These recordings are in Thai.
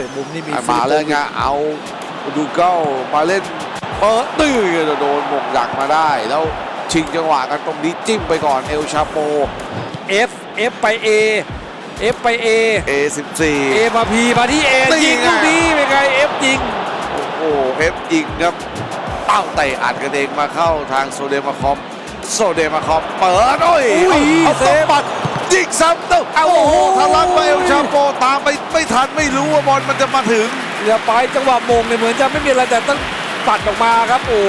ตะมุมนี่มีมาแล้วไงเอาดูเก้ามาเล่นเปิดตื้อโดนหมงหลักมาได้ แล้วชิงจังหวะกันตรงนี้จิ้มไปก่อนเอลชาโปเอฟเอฟไปเอเอฟไปเอ A14 เอมาพีมาที่เอนี่ยิงไงลูกนี้เป็นไงเอฟยิง โอ้โหเอฟยิงครับเป้าเตะอัดกันเองมาเข้าทางโซเดมาคอมโซเดมาคอมเปิดโอ้ยอุ้ยเอาเซเซฟฟปัด ยิงซ้ำเต้าเอาโอ้โหทะลักไปเอลชาโปตามไปไม่ทันไม่รู้ว่าบอลมันจะมาถึงเรือไปจังหวะมงเนี่ยเหมือนจะไม่มีอะไรแต่ต้องปัดออกมาครับ โอ้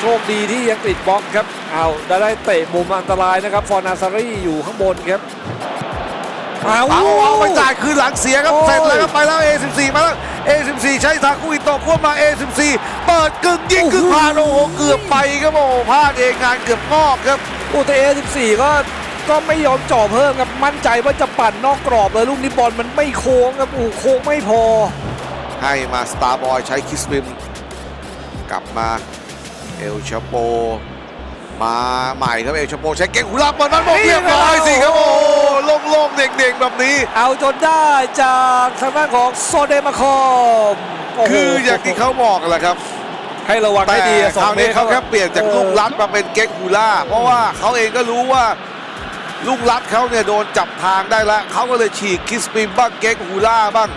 โชคดีที่ยังติดบล็อกครับเอาได้ได้เตะมุมอันตรายนะครับ ฟอร์นาซารีอยู่ข้างบนครับเอาเอาเอาไปจ่ายคืนหลังเสียครับโอ้ยเสร็จแล้วครับไปแล้ว A14 มาแล้ว A14 ใช้ทาคุอิโตะควบมา A14 เปิดกึ่งยิงกึ่งผ่านโอ้โหเกือบไปครับโอ้โหพลาดเองงานเกือบงอกครับโอ้แต่เอ14 ก็ ก็ไม่ยอมจ่อเพิ่มครับมั่นใจว่าจะปั่นนอกกรอบเลยลูกนี้บอลมันไม่โค้งครับโอ้โค้งไม่พอ ให้มาสตาร์บอยใช้คิสบิมกลับมาเอลชาโป มาใหม่ครับเอลชาโปใช้เก่งหูรับมานั้นบอกเรียบร้อยสิครับโอ้โหโล่งๆเด่งๆแบบนี้ เอาจนได้จากทางด้านของโซเดมาคอมโโหคืออย่างที่เขาบอกแหละครับให้ระวังแต่ให้ดีอะสคอรางวเมนี้ตรเขาแค่เปลี่ยนจากลูกรัดมาเป็นเก๊กฮูล่า เพราะว่าเขาเองก็รู้ว่า ลูกรัดเขาเนี่ยโดนจับทางได้แล้วเขาก็เลยฉีกคิสปิมบ้างเก๊กฮูล่าบ้าง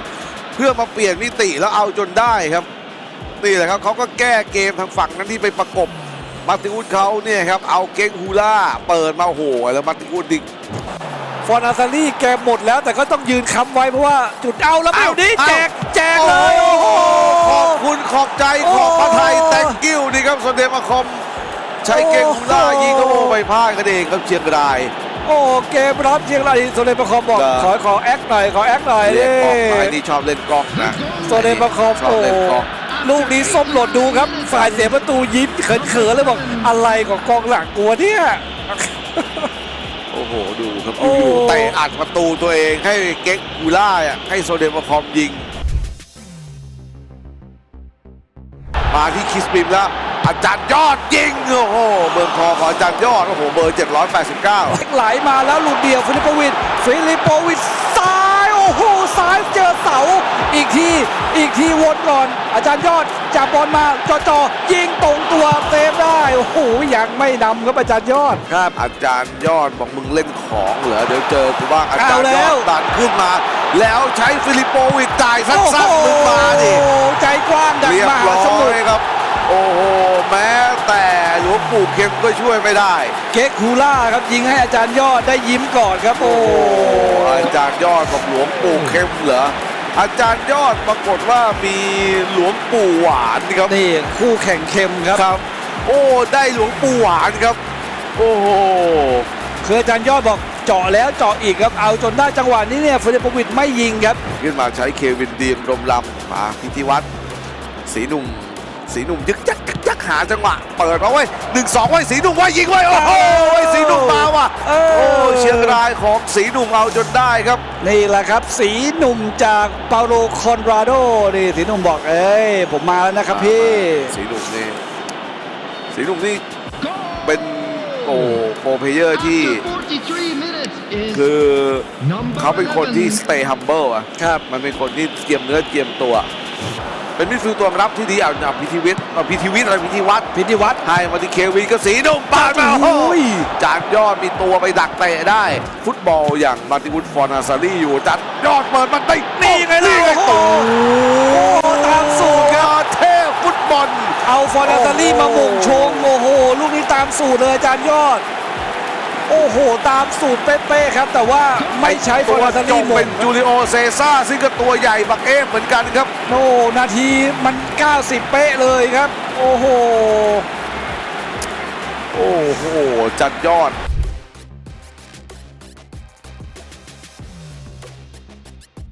เพื่อมาเปลี่ยนมิติแล้วเอาจนได้ครับนี่แหละครับเขาก็แก้เกมทางฝั่งนั้นที่ไปประกบมาร์ตินอุดเขาเนี่ยครับเอาเก๊กฮูล่าเปิดมาโอ้โหแล้วมาร์ตินอุดดิฟอร์นาซารี่แกหมดแล้วแต่ก็ต้องยืนค้ำไว้เพราะว่าจุดเอาแล้วอ้าเดี๋ยววนี้อ้าวแจกแจกเลยโอ้โหขอบคุณขอบใจโอ้ขอบพระไทยแตงกิ้วนี่ครับสเดมาคอมใช้เก๊กฮูล่าโอ้โหยิงเขาโมไปพลาดกันเองครับเชียงราย โอ้เกมรับเชียงรายโซเลมาคอมบอกครับขอขอแอคหน่อยขอแอคหน่อยเรียกกล้องไม้นี่นี่ชอบเล่นกล้องนะโซเลมาคอมชอบโอ้เล่นกล้องลูกนี้ส้มหล่นดูครับ ฝ่ายเสียประตูยิ้มเขินๆเลยบอกอะไรของกองหลังกลัวเนี่ยโอ้โหดูครับโอ้อยู่ๆเตะอัดประตูตัวเองให้เก๊กฮูล่าอะให้โซเดมาคอมยิง มาที่คิสบิมแล้ว อาจารย์ยอดยิงโอ้โหเบิร์นคอ ของอาจารย์ยอด โอ้โห เบอร์ 789 ไหลมาแล้วหลุดเดียวฟิลิปโปวิชฟิลิปโปวิชซ้าย โอ้โห ซ้ายเจอเสา อีกที อีกทีวนก่อน อาจารย์ยอดจับบอลมาจอจอยิงตรงตัวเซฟได้ โอ้โห ยังไม่นำครับอาจารย์ยอด ครับ อาจารย์ยอดบอกมึงเล่นของเหรอ เดี๋ยวเจอกูบ้าง อาจารย์เอาแล้ยวอดดันขึ้นมา แล้วใช้ฟิลิปโปวิชจ่ายสั้นๆมึงมาดิโอ้โหใจกว้างดังเรียบมหาร้สมุอทยรครับ โอ้โห แม้แต่หลว งปู่เข็มก็ช่วยไม่ได้ เก๊กฮูล่าครับยิงให้อาจารย์ยอดได้ยิ้มก่อนครับ โอ้โอ้โหโหอาจารย์ยอดบอกหลวงปู่เข็มเหรออาจารย์ยอดปรากฏว่ามีหลวงปู่หวานครับนี่คู่แข่งเข็มครับ ครับ โอ้ได้หลวงปู่หวานครับ โอ้โหคืออาจารย์ยอดบอกเจาะแล้วเจาะอีกครับเอาจนได้จังหวะนี้เนี่ยฟิลิปโปวิชไม่ยิงครับ ขึ้นมาใช้เควินดีมรมลำมาพิธีวัตรสีหนุ่มสีหนุ่มยึกยัก ยึกยักหาจังหวะเปิดมาไว้หนึ่งสองไว้สีหนุ่มไว้ยิงไว้โอ้โหสีหนุ่มมาว่ะเอโอ้อเชียงรายของสีหนุ่มเอาจนได้ครับ นี่แหละครับ สีหนุ่มจากเปาโลคอนราโดนี่สีหนุ่มบอกเอ้ยผมมาแล้วนะครับพี่สีหนุ่มนี่สีหนุ่มนี่เป็นโอ้โปรเพลเยอร์ที่คือเขาเป็นคนที่ stay humble อะครับมันเป็นคนที่เจียมเนื้อเจียมตัว เป็นมิดฟิลด์ตัวรับที่ดีเอาเอาพิธีวิทย์เอาพิธีวิทย์อะไรพิธีวัตรพิธีวัตรให้มาที่เควินก็สีหนุ่มปาดมาโอ้โอ้โหโหจานยอดมีตัวไปดักเตะได้ ฟุตบอลอย่างมาร์ตินวุฒฟอร์นาซารีอยู่จัดยอดเปิดมันได้นี่ไงนี่ไงโอ้ตูโหตามสูตรครับเทพฟุตบอล เอาฟอร์นาตารี่โอ้มาโหหม่งชงโอ้โหลูกนี้ตามสูตรเลยอาจารย์ยอด โอ้โห ตามสูตรเป๊ะๆครับ แต่ว่าไม่ใช้ฟอตัวร์นาตาจรี่บหม่เป็งนจูริโอเซซ่าซึ่งก็ตัวใหญ่บักเอฟเหมือนกันครับ โอ้นาทีมัน 90 เป๊ะเลยครับ โอ้โห โอ้โห จัดยอด